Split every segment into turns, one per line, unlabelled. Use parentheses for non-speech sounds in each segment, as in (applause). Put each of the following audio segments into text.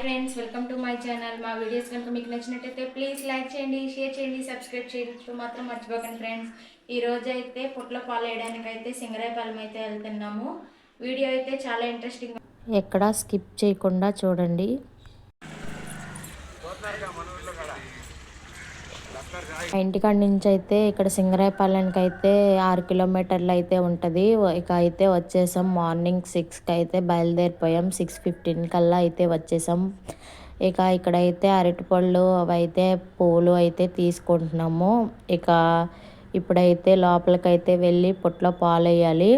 Friends welcome to my channel మా videos కనుక మీకు నచ్చినట్టయితే ప్లీజ్ లైక్ చేయండి షేర్ చేయండి సబ్స్క్రైబ్ చేయడం. మాత్రం మర్చిపోకండి ఫ్రెండ్స్ ఈ అయితే పొట్ల పాలు వేయడానికి అయితే సింగరాయపాలెం అయితే వెళ్తున్నాము. వీడియో అయితే చాలా ఇంట్రెస్టింగ్
ఎక్కడ స్కిప్ చేయకుండా చూడండి. ఇంటికాడ నుంచి అయితే ఇక్కడ సింగరాయపాలెంకి అయితే ఆరు కిలోమీటర్లు అయితే ఉంటుంది. ఇక అయితే వచ్చేసాం మార్నింగ్ సిక్స్కి అయితే బయలుదేరిపోయాం. సిక్స్ ఫిఫ్టీన్ కల్లా అయితే వచ్చేసాం. ఇక ఇక్కడైతే అరటిపళ్ళు అవి అయితే పూలు అయితే తీసుకుంటున్నాము. ఇక ఇప్పుడైతే లోపలికైతే వెళ్ళి పుట్లో పాలు వేయాలి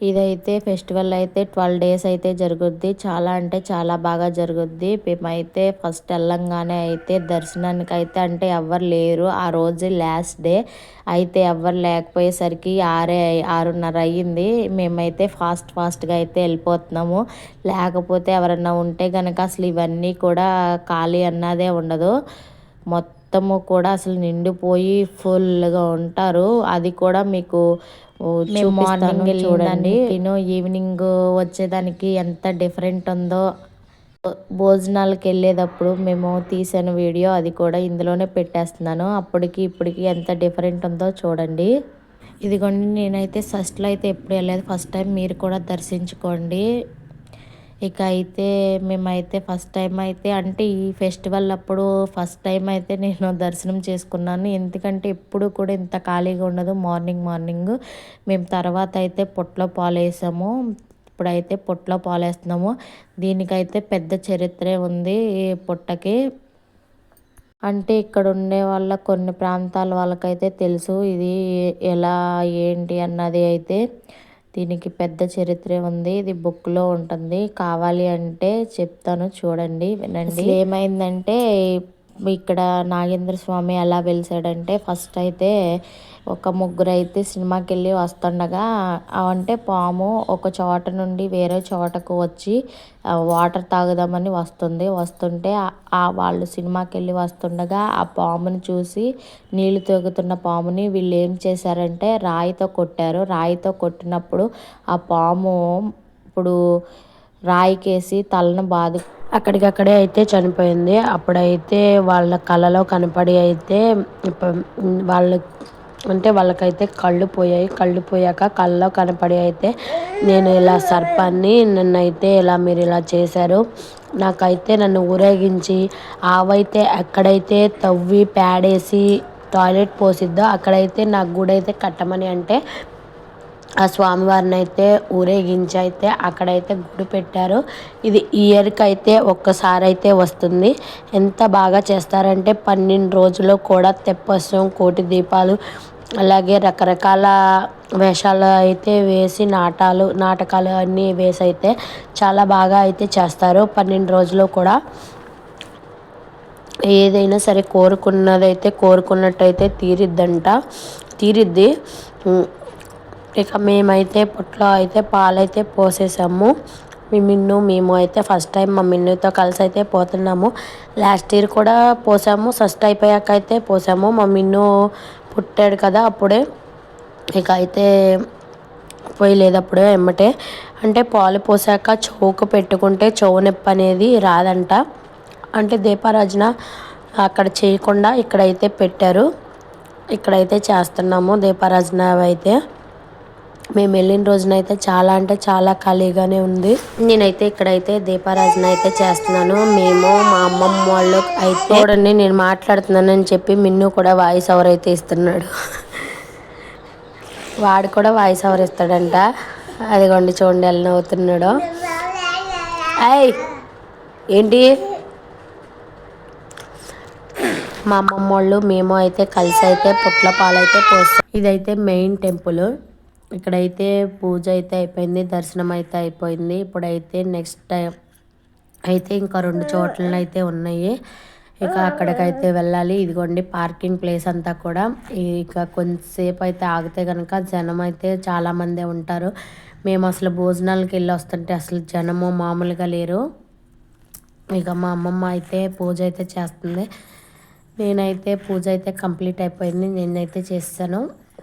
ఇదైతే ఫెస్టివల్ అయితే ట్వెల్వ్ డేస్ అయితే జరుగుద్ది. చాలా అంటే చాలా బాగా జరుగుద్ది. మేమైతే ఫస్ట్ వెళ్ళంగానే అయితే దర్శనానికి అయితే అంటే ఎవ్వరు లేరు. ఆ రోజు లాస్ట్ డే. అయితే ఎవ్వరు లేకపోయేసరికి ఆరే ఆరున్నర అయ్యింది. మేమైతే ఫాస్ట్ ఫాస్ట్గా అయితే వెళ్ళిపోతున్నాము. లేకపోతే ఎవరన్నా ఉంటే కనుక అసలు ఇవన్నీ కూడా ఖాళీ అన్నదే ఉండదు. మొత్తం మొత్తము కూడా అసలు నిండిపోయి ఫుల్గా ఉంటారు. అది కూడా మీకు మార్నింగ్ చూడండి. నేను ఈవినింగ్ వచ్చేదానికి ఎంత డిఫరెంట్ ఉందో. భోజనాలకు వెళ్ళేటప్పుడు మేము తీసిన వీడియో అది కూడా ఇందులోనే పెట్టేస్తున్నాను. అప్పటికి ఇప్పటికి ఎంత డిఫరెంట్ ఉందో చూడండి. ఇదిగోండి నేనైతే ఫస్ట్లో అయితే ఎప్పుడు వెళ్ళలేదు. ఫస్ట్ టైం మీరు కూడా దర్శించుకోండి. ఇక అయితే మేమైతే ఫస్ట్ టైం అయితే అంటే ఈ ఫెస్టివల్ అప్పుడు ఫస్ట్ టైం అయితే నేను దర్శనం చేసుకున్నాను. ఎందుకంటే ఎప్పుడు కూడా ఇంత ఖాళీగా ఉండదు. మార్నింగ్ మార్నింగ్ మేము తర్వాత అయితే పొట్లో పాలు వేసాము ఇప్పుడైతే పొట్లో పాలు వేస్తున్నాము దీనికైతే పెద్ద చరిత్రే ఉంది ఈ పుట్టకి. అంటే ఇక్కడ ఉండే వాళ్ళ కొన్ని ప్రాంతాల వాళ్ళకైతే తెలుసు ఇది ఎలా ఏంటి అన్నది అయితే. దీనికి పెద్ద చరిత్ర ఉంది. ఇది బుక్లో ఉంటుంది. కావాలి అంటే చెప్తాను. చూడండి వినండి. ఏమైందంటే ఇక్కడ నాగేంద్ర స్వామి ఎలా వెలిసాడంటే ఫస్ట్ అయితే ఒక ముగ్గురు అయితే సినిమాకి వెళ్ళి వస్తుండగా అంటే పాము ఒక చోట నుండి వేరే చోటకు వచ్చి వాటర్ తాగుదామని వస్తుంది. వస్తుంటే ఆ వాళ్ళు సినిమాకి వెళ్ళి వస్తుండగా ఆ పాముని చూసి నీళ్ళు తోగుతున్న పాముని వీళ్ళు ఏం చేశారంటే రాయితో కొట్టారు. రాయితో కొట్టినప్పుడు ఆ పాము ఇప్పుడు రాయికేసి తలను బాధ అక్కడికక్కడే అయితే చనిపోయింది. అప్పుడైతే వాళ్ళ కళలో కనపడి అయితే వాళ్ళ అంటే వాళ్ళకైతే కళ్ళు పోయాయి. కళ్ళు పోయాక కళ్ళలో కనపడి అయితే నేను ఇలా సర్పాన్ని నన్నైతే ఇలా మీరు ఇలా చేశారు. నాకైతే నన్ను ఊరేగించి ఆవైతే ఎక్కడైతే తవ్వి ప్యాడేసి టాయిలెట్ పోసిద్దో అక్కడైతే నాకు గుడైతే కట్టమని అంటే ఆ స్వామివారిని అయితే ఊరేగించి అయితే అక్కడైతే గుడి పెట్టారు. ఇది ఇయర్కి అయితే ఒక్కసారి అయితే వస్తుంది. ఎంత బాగా చేస్తారంటే పన్నెండు రోజులు కూడా తెప్పసం కోటి దీపాలు అలాగే రకరకాల వేషాలు అయితే వేసి నాటాలు నాటకాలు అన్నీ వేసి అయితే చాలా బాగా అయితే చేస్తారు పన్నెండు రోజులు కూడా. ఏదైనా సరే కోరుకున్నదైతే కోరుకున్నట్టయితే తీరిద్దంట. తీరిద్ది. ఇక మేమైతే పొట్లో అయితే పాలైతే పోసేసాము. మీ మిన్ను మేము అయితే ఫస్ట్ టైం మా మిన్నుతో కలిసి అయితే పోతున్నాము. లాస్ట్ ఇయర్ కూడా పోసాము. ఫస్ట్ అయిపోయాక అయితే పోసాము. మా మిన్ను పుట్టాడు కదా అప్పుడే. ఇక అయితే పోయలేదు అప్పుడే ఎమ్మటే. అంటే పాలు పోసాక చౌక పెట్టుకుంటే చెవు నొప్పి అనేది రాదంట. అంటే దీపారాజన అక్కడ చేయకుండా ఇక్కడైతే పెట్టారు. ఇక్కడైతే చేస్తున్నాము దీపారాజన అయితే. మేము వెళ్ళిన రోజునైతే చాలా అంటే చాలా ఖాళీగానే ఉంది. నేనైతే ఇక్కడైతే దీపారాజన అయితే చేస్తున్నాను. మేము మా అమ్మమ్మ వాళ్ళు అయితే చూడండి నేను మాట్లాడుతున్నానని చెప్పి మిన్ను కూడా వాయిస్ ఓవర్ అయితే ఇస్తున్నాడు. వాడు కూడా వాయిస్ ఓవర్ ఇస్తాడంట. అదిగోండి చూడండి ఎలా నవ్వుతున్నాడు. అయ్ ఏంటి? మా అమ్మమ్మ వాళ్ళు మేము అయితే కలిసి అయితే పుట్ల పాలైతే పోస్తాం. ఇదైతే మెయిన్ టెంపుల్. ఇక్కడైతే పూజ అయితే అయిపోయింది దర్శనం అయితే అయిపోయింది. ఇప్పుడైతే నెక్స్ట్ టైం అయితే ఇంకా రెండు చోట్ల అయితే ఉన్నాయి. ఇక అక్కడికైతే వెళ్ళాలి. ఇదిగోండి పార్కింగ్ ప్లేస్ అంతా కూడా. ఇక కొంతసేపు అయితే ఆగితే కనుక జనం అయితే చాలామందే ఉంటారు. మేము అసలు భోజనాలకి వెళ్ళి వస్తుంటే అసలు జనము మామూలుగా లేరు. ఇక మా అమ్మమ్మ అయితే పూజ అయితే చేస్తుంది. నేనైతే పూజ అయితే కంప్లీట్ అయిపోయింది. నేనైతే చేస్తాను.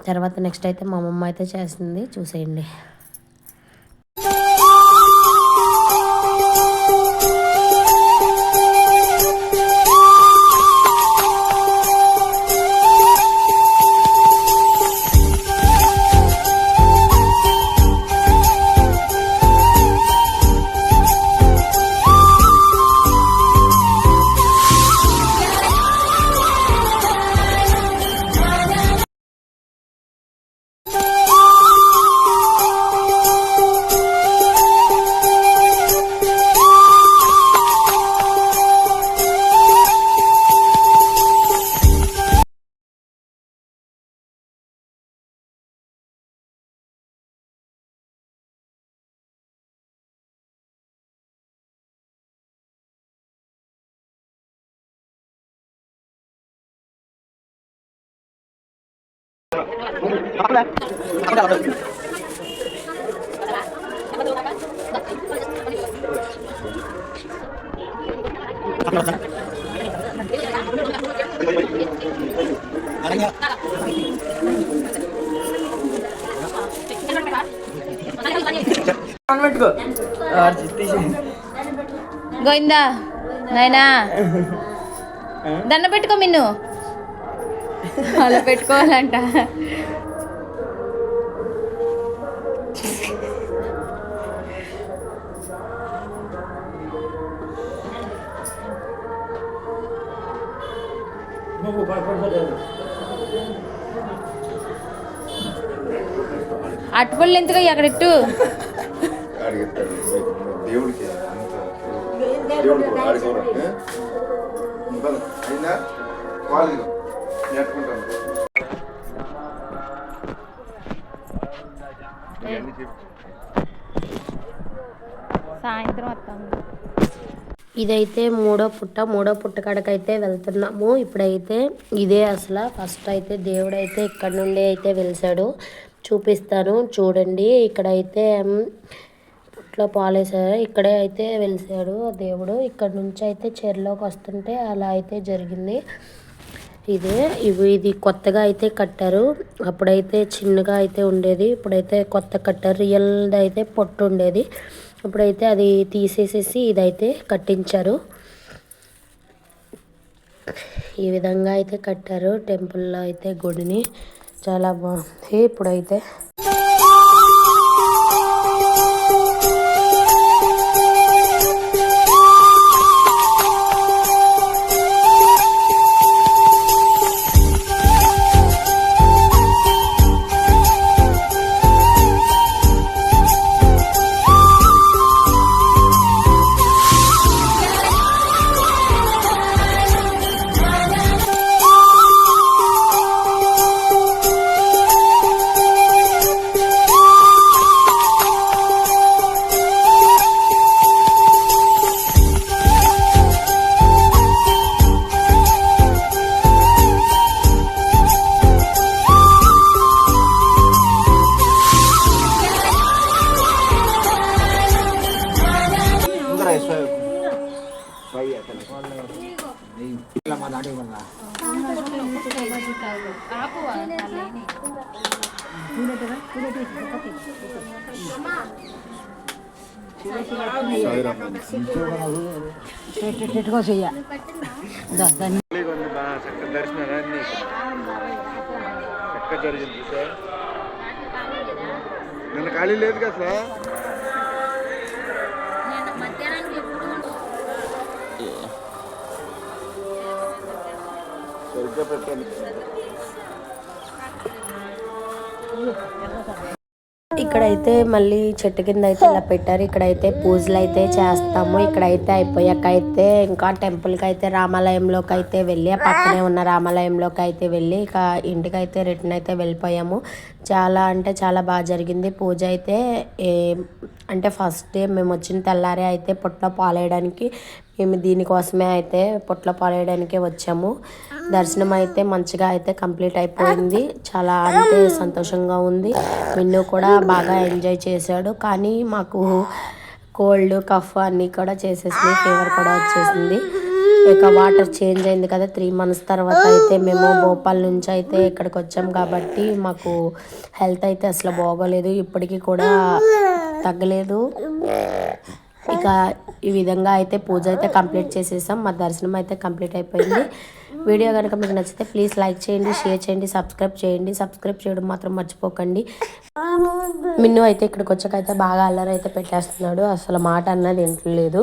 తర్వాత నెక్స్ట్ అయితే మా అమ్మమ్మ అయితే చేస్తుంది. చూసేయండి.
గోయిందా నాయనా. దండ పెట్టుకో మిన్ను. అలా పెట్టుకోవాలంట. అటుపళ్ళు ఎందుకు అక్కడ ఇట్టు?
దేవుడికి అంత దేవుడికి
సాయంత్రం వస్తాం.
ఇదైతే మూడో పుట్ట మూడో పుట్ట కాడకైతే వెళ్తున్నాము. ఇప్పుడైతే ఇదే అసలు ఫస్ట్ అయితే దేవుడు అయితే ఇక్కడ నుండి అయితే వెలిసాడు చూపిస్తాను చూడండి. ఇక్కడైతే పుట్లో పాలేసారు ఇక్కడే అయితే వెలిసాడు దేవుడు. ఇక్కడ నుంచి అయితే చెరులోకి వస్తుంటే అలా అయితే జరిగింది. ఇదే ఇవి ఇది కొత్తగా అయితే కట్టారు. అప్పుడైతే చిన్నగా అయితే ఉండేది. ఇప్పుడైతే కొత్త కట్టారు. రియల్ది అయితే పొట్టు ఉండేది. ఇప్పుడైతే అది తీసేసేసి ఇదైతే కట్టించారు. ఈ విధంగా అయితే కట్టారు టెంపుల్లో అయితే గుడిని. చాలా బాగుంది ఇప్పుడైతే
జరిగింది సార్ నిన్న ఖాళీ లేదు కదా సార్ సరిగ్గా పెట్టండి
ఇక్కడైతే మళ్ళీ చెట్టు కింద అయితే ఇలా పెట్టారు. ఇక్కడైతే పూజలు అయితే చేస్తాము. ఇక్కడైతే అయిపోయాక అయితే ఇంకా టెంపుల్కి అయితే రామాలయంలోకి అయితే వెళ్ళి ఆ పక్కనే ఉన్న రామాలయంలోకి అయితే వెళ్ళి ఇక ఇంటికి అయితే రిటర్న్ అయితే వెళ్ళిపోయాము. చాలా అంటే చాలా బాగా జరిగింది. పూజ అయితే ఏ అంటే ఫస్ట్ డే మేము వచ్చిన తెల్లారే అయితే పొట్ల పాలేయడానికి మేము దీనికోసమే అయితే పొట్ల పాలేయడానికే వచ్చాము. దర్శనం అయితే మంచిగా అయితే కంప్లీట్ అయిపోయింది. చాలా అంటే సంతోషంగా ఉంది. మిన్ను కూడా బాగా ఎంజాయ్ చేశాడు. కానీ మాకు కోల్డ్ కఫ్ అన్నీ కూడా చేసేసింది. ఫీవర్ కూడా వచ్చేసింది. ఇక వాటర్ చేంజ్ అయింది కదా. త్రీ మంత్స్ తర్వాత అయితే మేము భోపాల్ నుంచి అయితే ఇక్కడికి వచ్చాం కాబట్టి మాకు హెల్త్ అయితే అసలు బాగోలేదు. ఇప్పటికీ కూడా తగ్గలేదు. ఇక ఈ విధంగా అయితే పూజ అయితే కంప్లీట్ చేసేసాం. మా దర్శనం అయితే కంప్లీట్ అయిపోయింది. వీడియో కనుక మీకు నచ్చితే ప్లీజ్ లైక్ చేయండి షేర్ చేయండి సబ్స్క్రైబ్ చేయండి. సబ్స్క్రైబ్ చేయడం మాత్రం మర్చిపోకండి. మిన్ను అయితే ఇక్కడికి వచ్చాక అయితే బాగా అల్లరి అయితే పెట్టేస్తున్నాడు. అసలు మాట అన్నది ఇంట్లేదు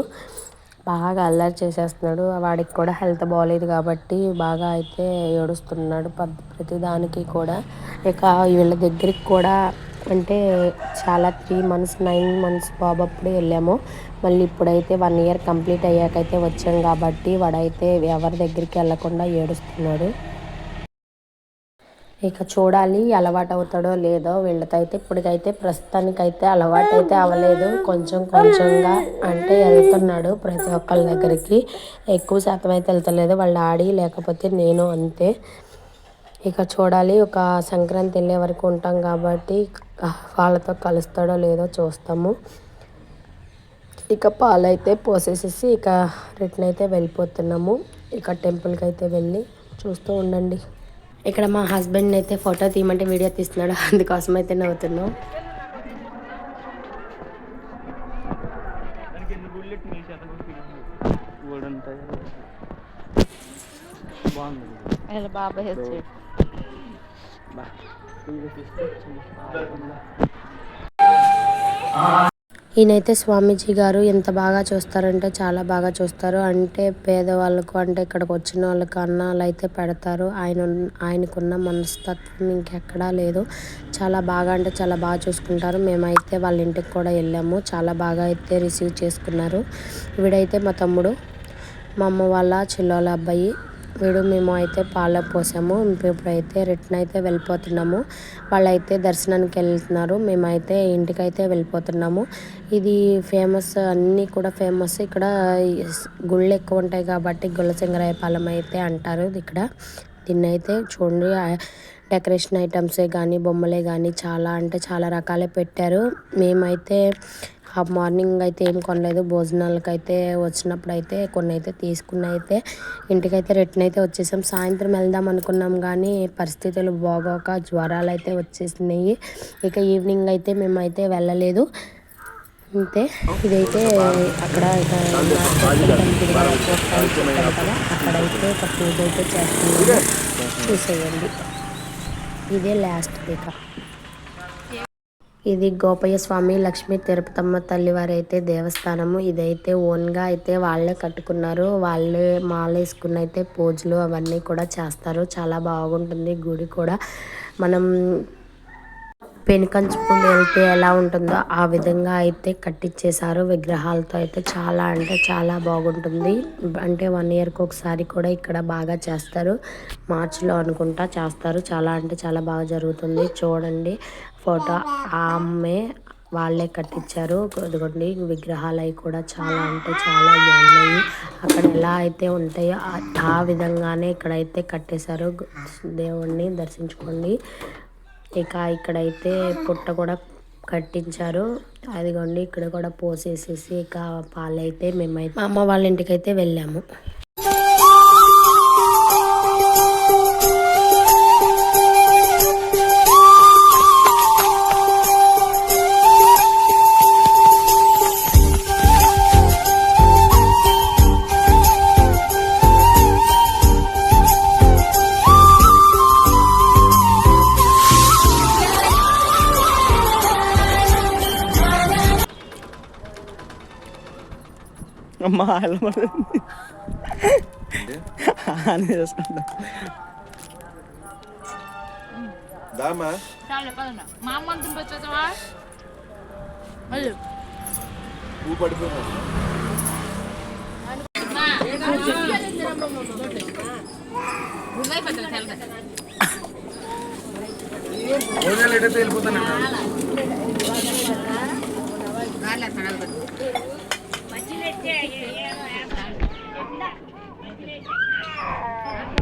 బాగా అల్లరి చేసేస్తున్నాడు. వాడికి కూడా హెల్త్ బాగాలేదు కాబట్టి బాగా అయితే ఏడుస్తున్నాడు ప- ప్రతి దానికి కూడా. ఇక వీళ్ళ దగ్గరికి కూడా అంటే చాలా త్రీ మంత్స్ నైన్ మంత్స్ బాబు అప్పుడు వెళ్ళాము. మళ్ళీ ఇప్పుడైతే వన్ ఇయర్ కంప్లీట్ అయ్యాకైతే వచ్చాం కాబట్టి వాడైతే ఎవరి దగ్గరికి వెళ్ళకుండా ఏడుస్తున్నాడు. ఇక చూడాలి అలవాటు అవుతాడో లేదో వీళ్ళతో అయితే ఇప్పటికైతే ప్రస్తుతానికైతే అలవాటు అయితే అవ్వలేదు. కొంచెం కొంచెంగా అంటే వెళ్తున్నాడు ప్రతి ఒక్కళ్ళ దగ్గరికి. ఎక్కువ శాతం అయితే వెళ్తలేదు వాళ్ళు ఆడి లేకపోతే నేను అంతే. ఇక చూడాలి. ఒక సంక్రాంతి వెళ్ళే వరకు ఉంటాం కాబట్టి వాళ్ళతో కలుస్తాడో లేదో చూస్తాము. ఇక పాలైతే పోసేసేసి ఇక రిటర్న్ అయితే వెళ్ళిపోతున్నాము. ఇక టెంపుల్కి అయితే వెళ్ళి చూస్తూ ఉండండి. ఇక్కడ మా హస్బెండ్ అయితే ఫోటో తీయమంటే వీడియో తీస్తున్నాడు. (laughs) అందుకోసం అయితే నవ్వుతున్నాం.
దానికి
ఈయనైతే స్వామీజీ గారు ఎంత బాగా చూస్తారంటే చాలా బాగా చూస్తారు. అంటే పేదవాళ్ళకు అంటే ఇక్కడికి వచ్చిన వాళ్ళకి అన్నాలు అయితే పెడతారు. ఆయన ఆయనకున్న మనస్తత్వం ఇంకెక్కడా లేదు. చాలా బాగా అంటే చాలా బాగా చూసుకుంటారు. మేమైతే వాళ్ళ ఇంటికి కూడా వెళ్ళాము. చాలా బాగా అయితే రిసీవ్ చేసుకున్నారు. వీడైతే మా తమ్ముడు మా అమ్మ వాళ్ళ చెల్లెళ్ళ అబ్బాయి. వీడు మేము అయితే పాల పోసాము. ఇప్పుడైతే రిటర్న్ అయితే వెళ్ళిపోతున్నాము. వాళ్ళైతే దర్శనానికి వెళ్తున్నారు. మేమైతే ఇంటికైతే వెళ్ళిపోతున్నాము. ఇది ఫేమస్ అన్నీ కూడా ఫేమస్. ఇక్కడ గుళ్ళు ఎక్కువ ఉంటాయి కాబట్టి గుల్లసింగరాయపాలెం అయితే అంటారు ఇక్కడ. దీన్ని అయితే చూడండి డెకరేషన్ ఐటమ్సే కానీ బొమ్మలే కానీ చాలా అంటే చాలా రకాలే పెట్టారు. మేమైతే మార్నింగ్ అయితే ఏం కొనలేదు. భోజనాలకు అయితే వచ్చినప్పుడు అయితే కొన్ని అయితే తీసుకున్న అయితే ఇంటికైతే రిటర్న్ అయితే వచ్చేసాం. సాయంత్రం వెళ్దాం అనుకున్నాం కానీ పరిస్థితులు బాగోక జ్వరాలు అయితే వచ్చేసినాయి. ఇక ఈవినింగ్ అయితే మేమైతే వెళ్ళలేదు. అంతే. ఇదైతే అక్కడ కదా అక్కడైతే ఒక పూజ అయితే చేస్తున్నాము. చూసేయండి. ఇదే లాస్ట్ ఇక ఇది గోపయ్య స్వామి లక్ష్మీ తిరుపతమ్మ తల్లివారు అయితే దేవస్థానము. ఇదైతే ఓన్గా అయితే వాళ్ళే కట్టుకున్నారు. వాళ్ళే మాల వేసుకున్న అయితే పూజలు అవన్నీ కూడా చేస్తారు. చాలా బాగుంటుంది గుడి కూడా. మనం పెనుకంచుకుని పూలు వెళ్తే ఎలా ఉంటుందో ఆ విధంగా అయితే కట్టించేశారు విగ్రహాలతో అయితే చాలా అంటే చాలా బాగుంటుంది. అంటే వన్ ఇయర్కి ఒకసారి కూడా ఇక్కడ బాగా చేస్తారు. మార్చిలో అనుకుంటా చేస్తారు. చాలా అంటే చాలా బాగా జరుగుతుంది. చూడండి ఫోటో. ఆమె వాళ్ళే కట్టించారు ఇదిగోండి విగ్రహాలు అవి కూడా చాలా అంటే చాలా బాగున్నాయి. అక్కడ ఎలా అయితే ఉంటాయో ఆ- ఆ విధంగానే ఇక్కడైతే కట్టేశారు. దేవుణ్ణి దర్శించుకోండి. ఇక ఇక్కడైతే పుట్ట కూడా కట్టించారు. అదిగోండి ఇక్కడ కూడా పోసేసేసి ఇక పాలైతే మేమైతే మా అమ్మ వాళ్ళ ఇంటికి అయితే వెళ్ళాము.
అమ్మా వెళ్ళమని అని చేసుకుంటా
దామా
మా అమ్మ తినిపించవా
పువ్వు పడిపోయినా భోజనాలు ఎటైతే వెళ్ళిపోతాను Yeah, yeah, yeah.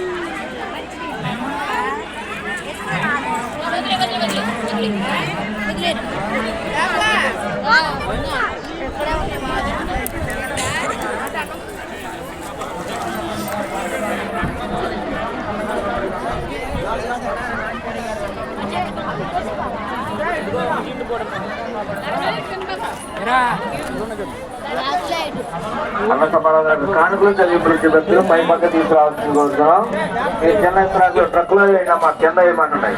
అన్న సమాధానం కానుకలు చెల్లింపులు వ్యక్తులు పై పక్క తీసుకురావాల్సింది కోరుతున్నాం. మీరు చిన్న ట్రక్ మా కింద ఏమంటున్నాయి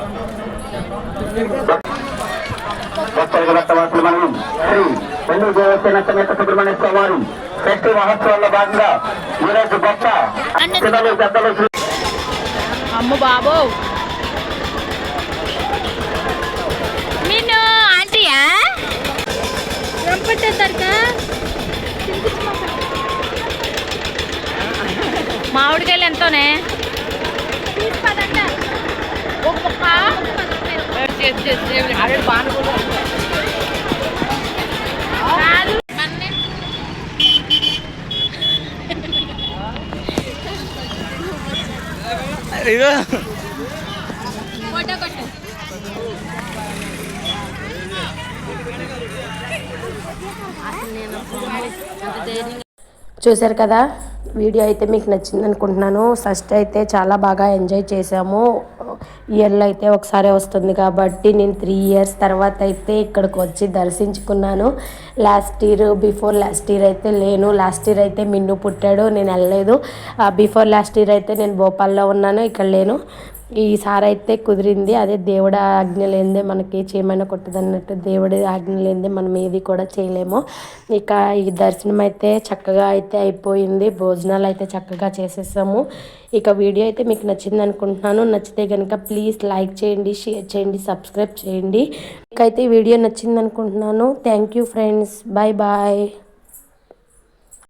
భక్తవాసులు మనం శ్రీ రెండు దేవసేన సమేత సుబ్రహ్మణ్య వారి ఫెస్టివల్ మహోత్సవంలో భాగంగా ఈరోజు గొప్ప పిల్లలు పెద్దలు
అమ్మ బాబో. నేను ఆంటీయా? మామిడికాయలు ఎంతోనే?
చూశారు కదా? వీడియో అయితే మీకు నచ్చింది అనుకుంటున్నాను ఫస్ట్ అయితే చాలా బాగా ఎంజాయ్ చేసాము ఇయర్లో అయితే ఒకసారి వస్తుంది కాబట్టి నేను త్రీ ఇయర్స్ తర్వాత అయితే ఇక్కడికి వచ్చి దర్శించుకున్నాను. Last year before last year అయితే లేను. లాస్ట్ ఇయర్ అయితే మిన్ను పుట్టాడు. నేను వెళ్ళలేదు. బిఫోర్ లాస్ట్ ఇయర్ అయితే నేను భోపాల్లో ఉన్నాను. ఇక్కడ లేను. ఈసారి అయితే కుదిరింది. అదే దేవుడి ఆజ్ఞ లేనిదే మనకి చేయమైనా కొట్టదు అన్నట్టు దేవుడి ఆజ్ఞ లేనిదే మనం ఏది కూడా చేయలేము. ఇక ఈ దర్శనం అయితే చక్కగా అయితే అయిపోయింది. భోజనాలు అయితే చక్కగా చేసేసాము. ఇక వీడియో అయితే మీకు నచ్చింది అనుకుంటున్నాను. నచ్చితే కనుక ప్లీజ్ లైక్ చేయండి షేర్ చేయండి సబ్స్క్రైబ్ చేయండి. మీకైతే ఈ వీడియో నచ్చింది అనుకుంటున్నాను. Thank you friends. Bye bye.